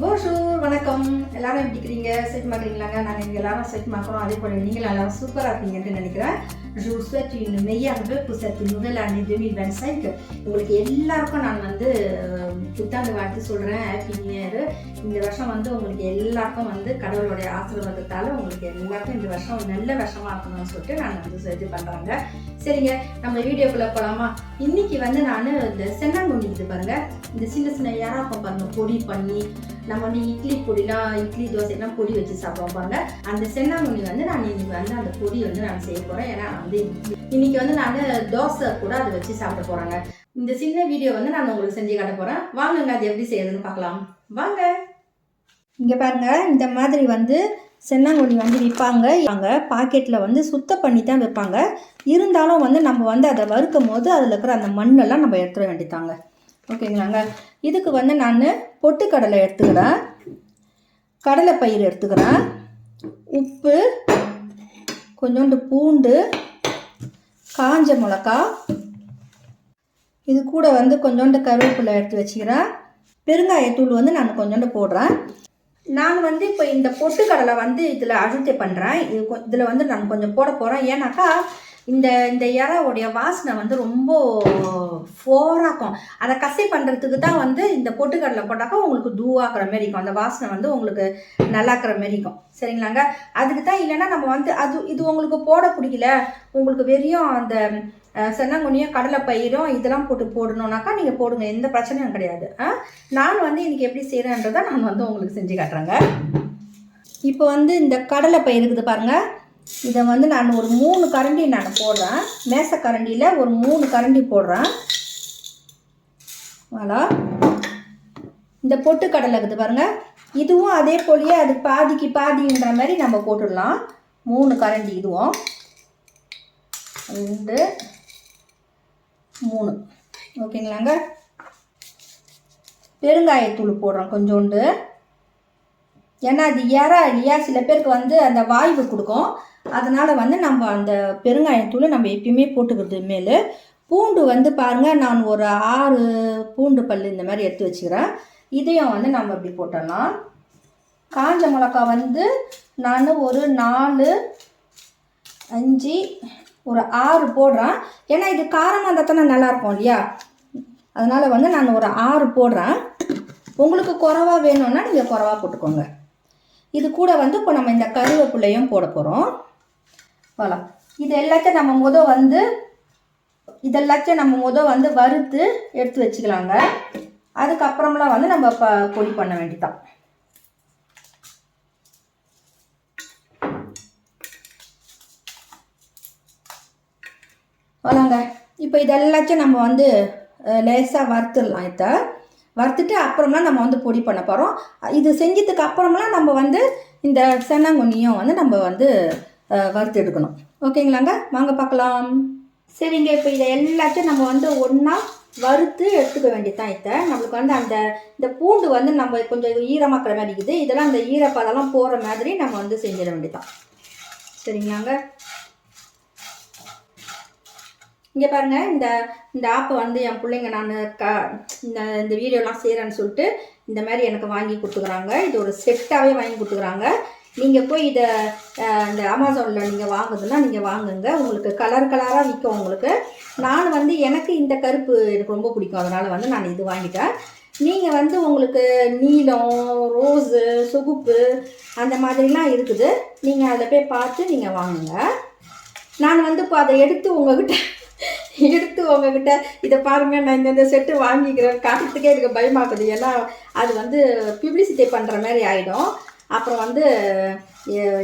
போஷூர் வணக்கம். எல்லாரும் எப்படி இருக்கிறீங்க செட் மாக்குறீங்களாங்க நாங்கள் இங்கே எல்லாரும் செட் மாக்கிறோம் அதே போல் நீங்கள் எல்லாரும் சூப்பராக இருப்பீங்கன்னு நினைக்கிறேன். Je vous souhaite une meilleure vœu pour cette nouvelle année 2025 உங்களுக்கு எல்லாருக்கும் நான் வந்து புத்தாண்டு வாழ்த்து சொல்கிறேன் ஹாப்பி நியூ இயர் இந்த வருஷம் வந்து உங்களுக்கு எல்லாருக்கும் வந்து கடவுளுடைய ஆசீர்வாதத்தால் உங்களுக்கு எல்லாருக்கும் இந்த வருஷம் நல்ல வருஷமாக இருக்கணும்னு சொல்லிட்டு நான் வந்து இது பண்ணுறாங்க சரிங்க நம்ம வீடியோக்குள்ளே போகலாமா இன்னைக்கு வந்து நான் இந்த சென்னாங்குண்டி இது பாருங்க. இந்த சின்ன சின்ன யாராப்பம் பாருங்க பொடி பண்ணி நம்ம வந்து இட்லி பொடிலாம் இட்லி தோசைலாம் பொடி வச்சு சாப்பிடுவோம் பாருங்க. அந்த சென்னாங்குண்டி வந்து நான் இன்னைக்கு வந்து அந்த பொடி வந்து நான் செய்ய போகிறேன் ஏன்னா வந்து இன்னைக்கு வந்து நான் தோசை கூட அதை வச்சு சாப்பிட போகிறாங்க இந்த சின்ன வீடியோ வந்து நான் உங்களுக்கு செஞ்சு காட்ட போகிறேன் வாங்குங்க அது எப்படி செய்யறதுன்னு பார்க்கலாம். வாங்க. இங்கே பாருங்க இந்த மாதிரி வந்து சென்னாங்குண்ணி வந்து விற்பாங்க. அங்கே பாக்கெட்டில் வந்து சுத்தம் பண்ணி தான் விற்பாங்க. இருந்தாலும் வந்து நம்ம வந்து அதை வறுக்கும் போது அதில் இருக்கிற அந்த மண்ணெல்லாம் நம்ம எடுத்துட வேண்டியதாங்க ஓகேங்களாங்க? இதுக்கு வந்து நான் பொட்டுக்கடலை எடுத்துக்கிறேன். கடலைப்பயிறு எடுத்துக்கிறேன். உப்பு கொஞ்சோண்டு பூண்டு காஞ்ச மிளகா இது கூட வந்து கொஞ்சோண்டு கருவேப்பிலை எடுத்து வச்சுக்கிறேன். பெருங்காயத்தூள் வந்து நான் கொஞ்சோண்டு போடுறேன். நான் வந்து இப்போ இந்த பொட்டுக்கடலை வந்து இதில் அழுத்தி பண்ணுறேன் இது இதில் வந்து நான் கொஞ்சம் போட போகிறேன் ஏன்னாக்கா இந்த இந்த இறாவுடைய வாசனை வந்து ரொம்ப ஃபோராக்கும் அதை கசை பண்ணுறதுக்கு தான் வந்து இந்த பொட்டுக்கடலை போட்டாக்கா உங்களுக்கு தூவாக்குற மாரி இருக்கும். அந்த வாசனை வந்து உங்களுக்கு நல்லாக்குற மாரி இருக்கும். சரிங்களாங்க? அதுக்கு தான் இல்லைன்னா நம்ம வந்து அது இது உங்களுக்கு போட பிடிக்கல. உங்களுக்கு வெறியும் அந்த சென்னாங்குனியும் கடலை பயிரும் இதெல்லாம் போட்டு போடணுன்னாக்கா நீங்கள் போடுங்க. எந்த பிரச்சனையும் கிடையாது. ஆ நான் வந்து இன்றைக்கி எப்படி செய்கிறேன்றதை நான் வந்து உங்களுக்கு செஞ்சு காட்டுறேங்க. இப்போ வந்து இந்த கடலை பயிர் இருக்குது பாருங்கள் இதை வந்து நான் ஒரு மூணு கரண்டி நான் போடுறேன். மேச கரண்டியில் ஒரு மூணு கரண்டி போடுறேன். voilà இந்த பொட்டு கடலை இருக்குது பாருங்கள் இதுவும் அதே போலயே அது பாதிக்கு பாதின்ற மாதிரி நம்ம போட்டுடலாம். மூணு கரண்டி இதுவும். ரெண்டு. மூணு. ஓகேங்களாங்க? பெருங்காயத்தூள் போடுறோம் கொஞ்சோண்டு. ஏன்னா அது இறா இல்லையா சில பேருக்கு வந்து அந்த வாய்வு கொடுக்கும். அதனால் வந்து நம்ம அந்த பெருங்காயத்தூள் நம்ம எப்பயுமே போட்டுக்கிறது மேல். பூண்டு வந்து பாருங்கள் நான் ஒரு ஆறு பூண்டு பல் இந்த மாதிரி எடுத்து வச்சுக்கிறேன். இதையும் வந்து நம்ம இப்படி போட்டலாம் காஞ்ச மிளகா வந்து நான் ஒரு நாலு அஞ்சு ஒரு ஆறு போடுறேன். ஏன்னா இது காரமாக இருந்தால் தானே நல்லாயிருக்கும் இல்லையா? அதனால் வந்து நான் ஒரு ஆறு போடுறேன். உங்களுக்கு குறவாக வேணும்னா நீங்கள் குறவா போட்டுக்கோங்க. இது கூட வந்து இப்போ நம்ம இந்த கருவேப்பிள்ளையும் போட போகிறோம் போகலாம் இது எல்லாத்தையும் நம்ம முத வந்து இதெல்லாத்தையும் நம்ம முத வந்து வறுத்து எடுத்து வச்சுக்கலாங்க. அதுக்கப்புறம்லாம் வந்து நம்ம ப பொடி பண்ண வேண்டியதான் போகலாங்க இப்போ இதெல்லாத்தையும் நம்ம வந்து லேசாக வறுத்துடலாம் இதை. வறுத்துட்டு அப்புறமா நம்ம வந்து பொடி பண்ண போகிறோம் இது செஞ்சதுக்கு அப்புறமெல்லாம் நம்ம வந்து இந்த சென்னாங்குண்ணியும் வந்து நம்ம வந்து வறுத்து எடுக்கணும். ஓகேங்களாங்க? வாங்க பார்க்கலாம். சரிங்க இப்போ இதை எல்லாத்தையும் நம்ம வந்து ஒன்றா வறுத்து எடுத்துக்க வேண்டியதான் இதை. நம்மளுக்கு வந்து அந்த இந்த பூண்டு வந்து நம்ம கொஞ்சம் ஈரமாக்குற மாதிரி இருக்குது. இதெல்லாம் அந்த ஈரப்பதெல்லாம் போகிற மாதிரி நம்ம வந்து செஞ்சிட வேண்டியதான் சரிங்களாங்க? இங்கே பாருங்கள் இந்த இந்த ஆப்பை வந்து என் பிள்ளைங்க நான் க இந்த இந்த வீடியோலாம் செய்கிறேன்னு சொல்லிட்டு இந்த மாதிரி எனக்கு வாங்கி கொடுத்துக்குறாங்க. இது ஒரு செட்டாகவே வாங்கி கொடுத்துக்குறாங்க. நீங்கள் போய் இதை இந்த அமேசானில் நீங்கள் வாங்குதுன்னா நீங்கள் வாங்குங்க. உங்களுக்கு கலர் கலராக விற்கும் உங்களுக்கு. நான் வந்து எனக்கு இந்த கருப்பு எனக்கு ரொம்ப பிடிக்கும். அதனால் வந்து நான் இது வாங்கிட்டேன். நீங்கள் வந்து உங்களுக்கு நீலம் ரோஸு சுகுப்பு அந்த மாதிரிலாம் இருக்குது. நீங்கள் அதில் போய் பார்த்து நீங்கள் வாங்குங்க. நான் வந்து இப்போ அதை எடுத்து உங்ககிட்ட எடுத்து உங்ககிட்ட இதை பாருங்க. நான் இந்தந்த செட்டு வாங்கிக்கிறேன். காட்டுறதுக்கே எனக்கு பயமாக்குது. ஏன்னா அது வந்து பிப்ளிசிட்டி பண்ணுற மாதிரி ஆகிடும் அப்புறம் வந்து எ-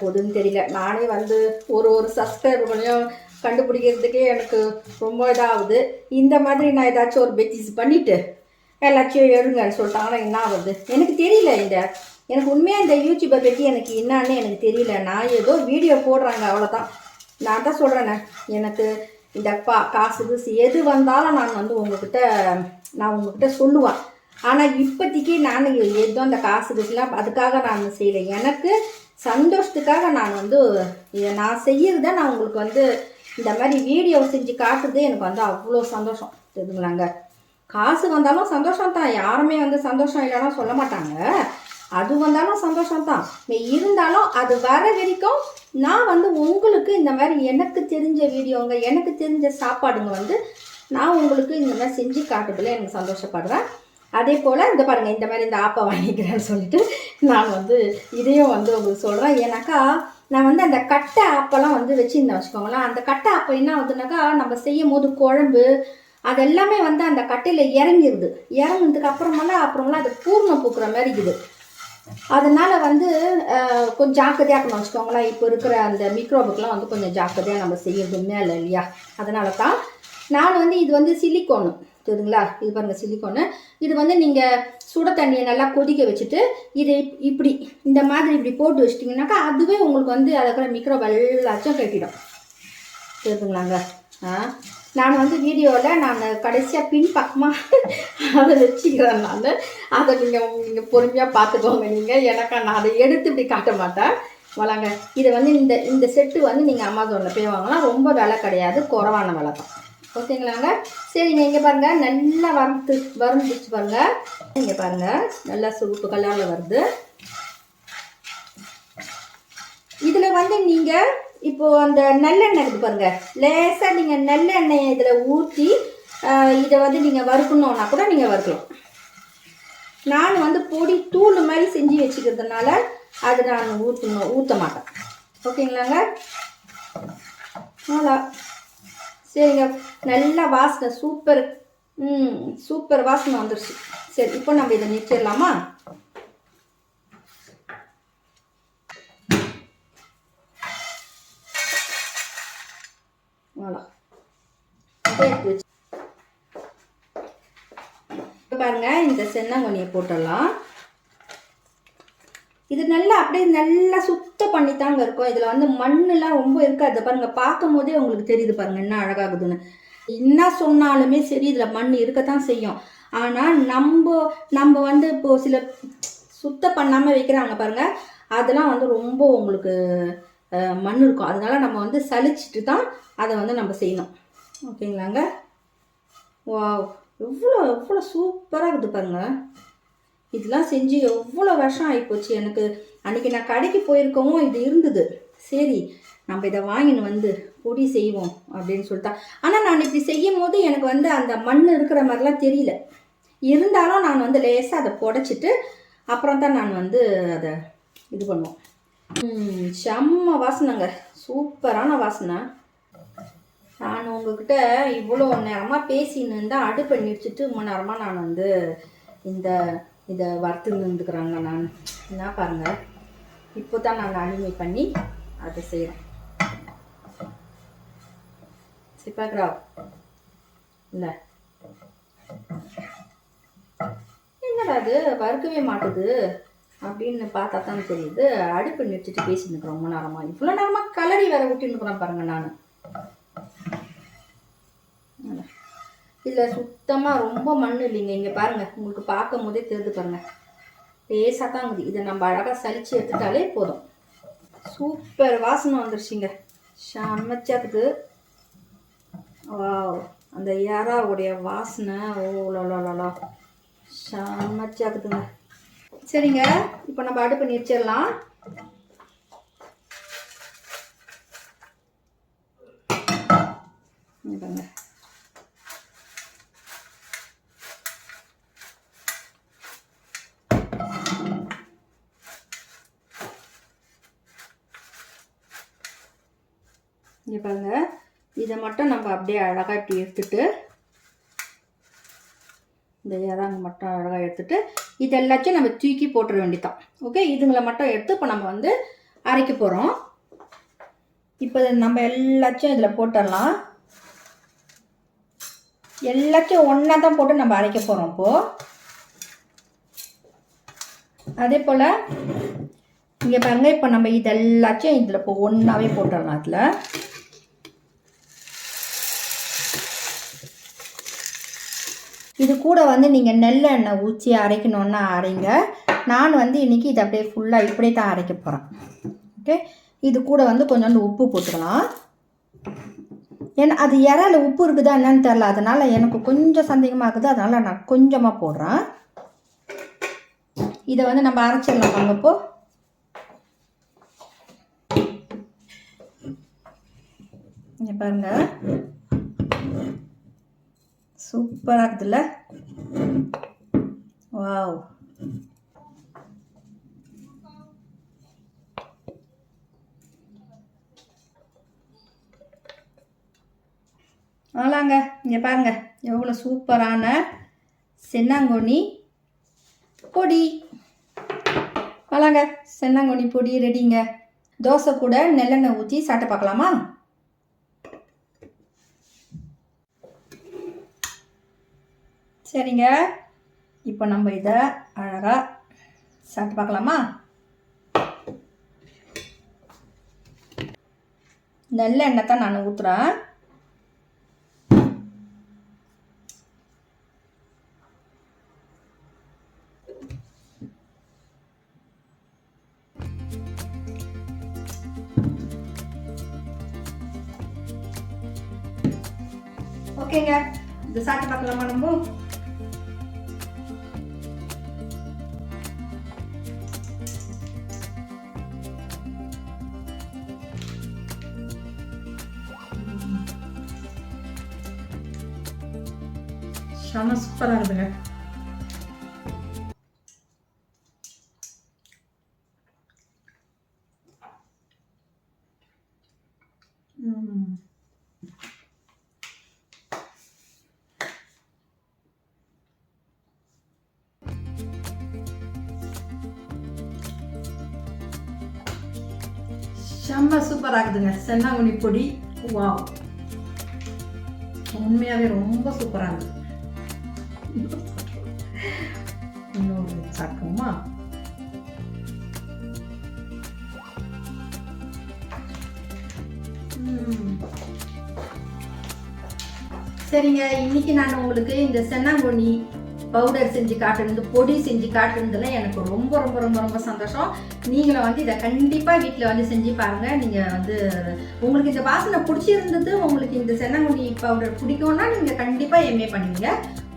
போகுதுன்னு தெரியல. நானே வந்து ஒரு ஒரு சப்ஸ்கிரைபர்களையும் கண்டுபிடிக்கிறதுக்கே எனக்கு ரொம்ப இதாகுது. இந்த மாதிரி நான் ஏதாச்சும் ஒரு பெட்டிஸ் பண்ணிவிட்டு எல்லாத்தையும் எழுங்கன்னு சொல்லிட்டாங்கன்னா என்ன ஆகுது எனக்கு தெரியல இந்த எனக்கு உண்மையாக இந்த யூடியூப்பை பற்றி எனக்கு என்னான்னு எனக்கு தெரியல. நான் ஏதோ வீடியோ போடுறாங்க அவ்வளோதான் நான் தான் சொல்கிறேனே எனக்கு இந்த பா காசு கீசு எது வந்தாலும் நான் வந்து உங்ககிட்ட நான் உங்ககிட்ட சொல்லுவேன். ஆனால் இப்போதைக்கு நான் எதுவும் அந்த காசு கீசுலாம் அதுக்காக நான் செய்யலை எனக்கு சந்தோஷத்துக்காக நான் வந்து இதை நான் செய்யறத நான் உங்களுக்கு வந்து இந்த மாதிரி வீடியோ செஞ்சு காட்டுறது எனக்கு வந்து அவ்வளோ சந்தோஷம். தெரிஞ்சுங்களாங்க காசு வந்தாலும் சந்தோஷம் தான். யாருமே வந்து சந்தோஷம் இல்லைன்னா சொல்ல மாட்டாங்க. அது வந்தாலும் சந்தோஷம் தான். இருந்தாலும் அது வர வரைக்கும் நான் வந்து உங்களுக்கு இந்த மாதிரி எனக்கு தெரிஞ்ச வீடியோங்க எனக்கு தெரிஞ்ச சாப்பாடுங்க வந்து நான் உங்களுக்கு இந்த மாதிரி செஞ்சு காட்டுறதுல எனக்கு சந்தோஷப்படுறேன். அதே போல் இந்த பாருங்கள் இந்த மாதிரி இந்த ஆப்பை வாங்கிக்கிறேன்னு சொல்லிட்டு நான் வந்து இதையும் வந்து உங்களுக்கு சொல்கிறேன் ஏன்னாக்கா நான் வந்து அந்த கட்டை ஆப்பெல்லாம் வந்து வச்சுருந்தேன் வச்சுக்கோங்களேன். அந்த கட்டை ஆப்பை என்ன வந்துனாக்கா நம்ம செய்யும் போது குழம்பு அதெல்லாமே வந்து அந்த கட்டையில் இறங்கிடுது இறங்கினதுக்கு அப்புறமெல்லாம் அப்புறமெல்லாம் அது பூர்ணம் பூக்குற மாதிரி இருக்குது. அதனால் வந்து கொஞ்சம் ஜாக்கிரதையாக இருக்கணும் வச்சுக்கோங்களேன். இப்போ இருக்கிற அந்த மிக்ரோபுக்கெலாம் வந்து கொஞ்சம் ஜாக்கிரதையாக நம்ம செய்யறது மேலே இல்லையா? அதனால தான் நான் வந்து இது வந்து சிலிக்கோனு தெரியுதுங்களா? இது பாருங்கள் சிலிக்கோனு. இது வந்து நீங்கள் சுட தண்ணியை நல்லா கொதிக்க வச்சுட்டு இதை இப்படி இந்த மாதிரி இப்படி போட்டு வச்சிட்டிங்கனாக்கா அதுவே உங்களுக்கு வந்து அதுக்குள்ள மிக்ரோ வெள்ளாச்சும் கட்டிடும். தெரியுதுங்களாங்க? ஆ? நான் வந்து வீடியோவில் நான் கடைசியாக பின் பக்கமாக அதை வச்சுக்கிறேன் அதை நீங்கள் நீங்கள் பொறுமையாக பார்த்துக்கோங்க நீங்கள் எனக்கு நான் அதை எடுத்து இப்படி காட்ட மாட்டேன். வளங்க இதை வந்து இந்த இந்த செட்டு வந்து நீங்கள் அமேசானில் போய் வாங்கலாம் ரொம்ப விலை கிடையாது. குறவான விலை தான். ஓகேங்களாங்க? சரிங்க இங்கே பாருங்கள் நல்லா வறுத்து வறுந்துச்சு பாருங்கள் இங்கே பாருங்கள் நல்லா சுருப்பு கலரில் வருது. இதில் வந்து நீங்கள் இப்போ அந்த நல்லெண்ணெய் இருக்குது பாருங்க. லேசாக நீங்கள் நல்லெண்ணெயை இதில் ஊற்றி இதை வந்து நீங்கள் வறுக்கணுன்னா கூட நீங்கள் வறுக்கலாம். நான் வந்து பொடி தூள் மாதிரி செஞ்சு வச்சுக்கிறதுனால அது நான் ஊற்றணும் ஊற்ற மாட்டேன். ஓகேங்களாங்க? அவ்வளோ. சரிங்க. நல்லா வாசனை சூப்பர் ம் சூப்பர் வாசனை வந்துருச்சு. சரி இப்போ நம்ம இதை நிச்சிடலாமா பாருங்க இந்த சென்னங்கொனியை போட்டுடலாம். இது நல்லா அப்படியே நல்லா சுத்தம் பண்ணி தாங்க இருக்கும். இதில் வந்து மண்ணுலாம் ரொம்ப இருக்காது. பாருங்க பார்க்கும் போதே உங்களுக்கு தெரியுது பாருங்க என்ன அழகாகுதுன்னு. என்ன சொன்னாலுமே சரி இதில் மண் இருக்கத்தான் செய்யும். ஆனால் நம்ம நம்ம வந்து இப்போ சில சுத்தம் பண்ணாமல் வைக்கிறாங்க பாருங்க அதெல்லாம் வந்து ரொம்ப உங்களுக்கு மண் இருக்கும். அதனால நம்ம வந்து சலிச்சிட்டு தான் அதை வந்து நம்ம செய்யணும். ஓகேங்களாங்க? வா எவ்வளோ எவ்வளோ சூப்பராக இருக்குது பாருங்கள் இதெல்லாம் செஞ்சு எவ்வளோ வருஷம் ஆகிப்போச்சு எனக்கு. அன்றைக்கி நான் கடைக்கு போயிருக்கவும் இது இருந்தது. சரி நம்ம இதை வாங்கின்னு வந்து பொடி செய்வோம் அப்படின்னு சொல்லிட்டா. ஆனால் நான் இப்படி செய்யும் போது எனக்கு வந்து அந்த மண் இருக்கிற மாதிரிலாம் தெரியல. இருந்தாலும் நான் வந்து லேசாக அதை புடச்சிட்டு அப்புறம் தான் நான் வந்து அதை இது பண்ணுவோம். செம்ம வாசனைங்க. சூப்பரான வாசனை. நான் உங்ககிட்ட இவ்வளோ நேரமாக பேசின்னு இருந்தால் அடுப்பை நிறுத்திட்டு ரொம்ப நேரமாக நான் வந்து இந்த இதை வறுத்து இருந்துக்கிறாங்க நான். என்ன பாருங்கள் இப்போ தான் நாங்கள் அனிமை பண்ணி அதை செய்கிறேன் பார்க்குறா. இல்லை. என்னடா அது வறுக்கவே மாட்டுது. அப்படின்னு பார்த்தா தான் தெரியுது. அடுப்பு நிறுத்திட்டு பேசிட்டு ரொம்ப நேரமாக இவ்வளோ நேரமாக கலரி வேற விட்டுன்னு இருக்கிறேன் பாருங்கள் நான். இதில் சுத்தமாக ரொம்ப மண் இல்லைங்க. இங்கே பாருங்கள் உங்களுக்கு பார்க்கும் போதே தெரிஞ்சு பாருங்க. லேசாக தான் இருக்குது. இதை நம்ம அழகாக சலித்து எடுத்துட்டாலே போதும். சூப்பர் வாசனை வந்துருச்சுங்க. செம்மச்சாக்குது வா அந்த யாராவுடைய வாசனை. ஓ லலா செம்மச்சாக்குதுங்க சரிங்க இப்போ நம்ம அடுப்பு நிறுத்திடலாம். இங்க பாருங்க. இங்கே பாருங்கள் இதை மட்டும் நம்ம அப்படியே அழகாக இப்படி எடுத்துட்டு இந்த இறாங்க மட்டும் அழகாக எடுத்துட்டு இது எல்லாத்தையும் நம்ம தூக்கி போட்டுற வேண்டியதான் ஓகே இதுங்களை மட்டும் எடுத்து இப்போ நம்ம வந்து அரைக்க போகிறோம் இப்போ நம்ம எல்லாத்தையும் இதில் போட்டுடலாம். எல்லாத்தையும் ஒன்றா தான் போட்டு நம்ம அரைக்க போகிறோம் இப்போது அதே போல் இங்கே பாருங்க இப்போ நம்ம இது எல்லாத்தையும் இதில் இப்போ ஒன்றாவே போட்டுடலாம் அதில் இது கூட வந்து நீங்கள் நெல்லெண்ணெய் ஊற்றி அரைக்கணுன்னா அரைங்க. நான் வந்து இன்றைக்கி இதை அப்படியே ஃபுல்லாக இப்படியே தான் அரைக்க போகிறேன் ஓகே இது கூட வந்து கொஞ்சோண்டு உப்பு போட்டுக்கலாம். ஏன்னா அது இறால உப்பு இருக்குதா என்னன்னு தெரில அதனால் எனக்கு கொஞ்சம் சந்தேகமாக இருக்குது. அதனால் நான் கொஞ்சமாக போடுறேன். இதை வந்து நம்ம அரைச்சிடலாம் வாங்க இங்கே பாருங்கள் சூப்பராக இருக்குதுல்ல? வாவ். ஆளாங்க இங்கே பாருங்க. எவ்வளோ சூப்பரான சென்னாங்கொனி பொடி. ஆளாங்க சென்னாங்கொனி பொடி ரெடிங்க தோசை கூட நெல்லெண்ணெய் ஊற்றி சாப்பிட்டு பார்க்கலாமா? சரிங்க. இப்போ நம்ம இதை அழகாக சாப்பிட்டு பார்க்கலாமா நல்ல எண்ணெய் தான் நான் ஊற்றுறேன் ஓகேங்க. இது சாப்பிட்டு பார்க்கலாமா நம்ம? செம சூப்பராக இருக்குதுங்க. செம்ம சூப்பராக இருக்குதுங்க. சென்னாங்குனி பொடி வாவ் உண்மையாகவே ரொம்ப சூப்பராக இருக்குது இன்னொரு சாப்பிட்டோமா சரிங்க இன்னைக்கு நான் உங்களுக்கு இந்த சென்னாங்கொண்ணி பவுடர் செஞ்சு காட்டுறது பொடி செஞ்சு காட்டுறதுல எனக்கு ரொம்ப ரொம்ப ரொம்ப ரொம்ப சந்தோஷம். நீங்களும் வந்து இதை கண்டிப்பாக வீட்டில் வந்து செஞ்சு பாருங்கள் நீங்கள் வந்து உங்களுக்கு இந்த வாசனை பிடிச்சிருந்தது உங்களுக்கு இந்த சென்னாங்குனி பவுடர் பிடிக்கும்னா நீங்கள் கண்டிப்பாக எம்ஏ பண்ணுவீங்க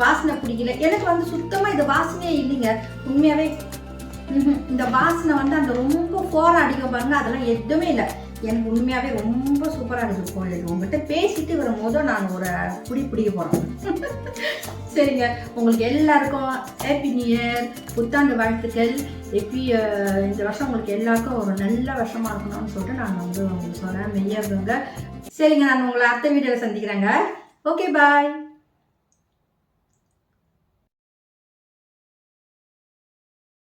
வாசனை பிடிக்கல. எனக்கு வந்து சுத்தமாக இது வாசனையே இல்லைங்க. உண்மையாகவே இந்த வாசனை வந்து அந்த ரொம்ப ஃபோரா அடிக்க பாருங்க அதெல்லாம் எதுவுமே இல்லை. எனக்கு உண்மையாகவே ரொம்ப சூப்பராக இருக்குது கோயில் உங்கள்கிட்ட பேசிட்டு வரும்போது நான் ஒரு புடி பிடிக்க போகிறேன் சரிங்க. உங்களுக்கு எல்லாருக்கும் ஹாப்பி நியூ இயர் புத்தாண்டு வாழ்த்துக்கள். எப்பி இந்த வருஷம் உங்களுக்கு எல்லாருக்கும் ஒரு நல்ல வருஷமா இருக்கணும்னு சொல்லிட்டு நான் வந்து உங்களுக்கு சொல்கிறேன் மெய்யா இருங்க சரிங்க நான் உங்களை அடுத்த வீடியோவில் சந்திக்கிறேங்க. Okay bye